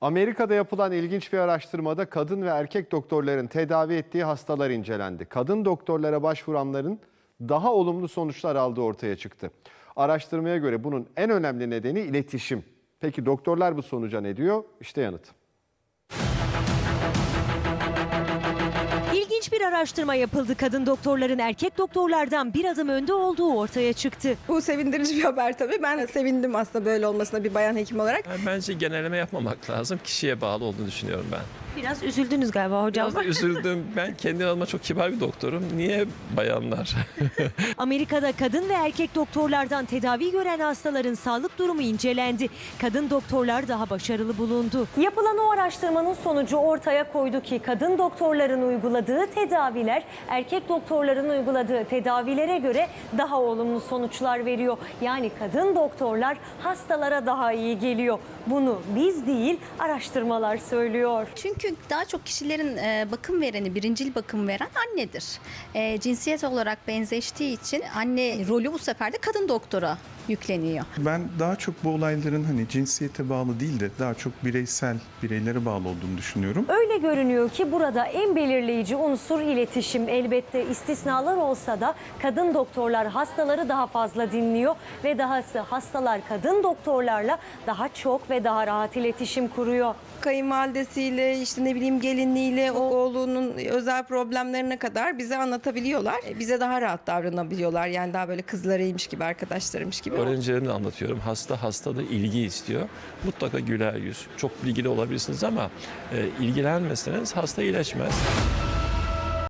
Amerika'da yapılan ilginç bir araştırmada kadın ve erkek doktorların tedavi ettiği hastalar incelendi. Kadın doktorlara başvuranların daha olumlu sonuçlar aldığı ortaya çıktı. Araştırmaya göre bunun en önemli nedeni iletişim. Peki doktorlar bu sonuca ne diyor? İşte yanıt. Bir araştırma yapıldı. Kadın doktorların erkek doktorlardan bir adım önde olduğu ortaya çıktı. Bu sevindirici bir haber tabii. Ben de sevindim aslında böyle olmasına bir bayan hekim olarak. Yani bence genelleme yapmamak lazım. Kişiye bağlı olduğunu düşünüyorum ben. Biraz üzüldünüz galiba hocam. Biraz üzüldüm. Ben kendi adıma çok kibar bir doktorum. Niye bayanlar? Amerika'da kadın ve erkek doktorlardan tedavi gören hastaların sağlık durumu incelendi. Kadın doktorlar daha başarılı bulundu. Yapılan o araştırmanın sonucu ortaya koydu ki kadın doktorların uyguladığı tedaviler erkek doktorların uyguladığı tedavilere göre daha olumlu sonuçlar veriyor. Yani kadın doktorlar hastalara daha iyi geliyor. Bunu biz değil araştırmalar söylüyor. Çünkü daha çok kişilerin e, bakım vereni, birincil bakım veren annedir. E, cinsiyet olarak benzeştiği için anne rolü bu sefer de kadın doktora yükleniyor. Ben daha çok bu olayların hani cinsiyete bağlı değil de daha çok bireysel bireylere bağlı olduğunu düşünüyorum. Öyle görünüyor ki burada en belirleyici unsur iletişim. Elbette istisnalar olsa da kadın doktorlar hastaları daha fazla dinliyor ve dahası hastalar kadın doktorlarla daha çok ve daha rahat iletişim kuruyor. Kayınvalidesiyle işte ne bileyim gelinliğiyle o oğlunun özel problemlerine kadar bize anlatabiliyorlar. Bize daha rahat davranabiliyorlar. Yani daha böyle kızlarıymış gibi, arkadaşlarıymış gibi. Öğrencilerimle anlatıyorum. Hasta hasta da ilgi istiyor. Mutlaka güler yüz. Çok bilgili olabilirsiniz ama e, ilgilenmezseniz hasta iyileşmez.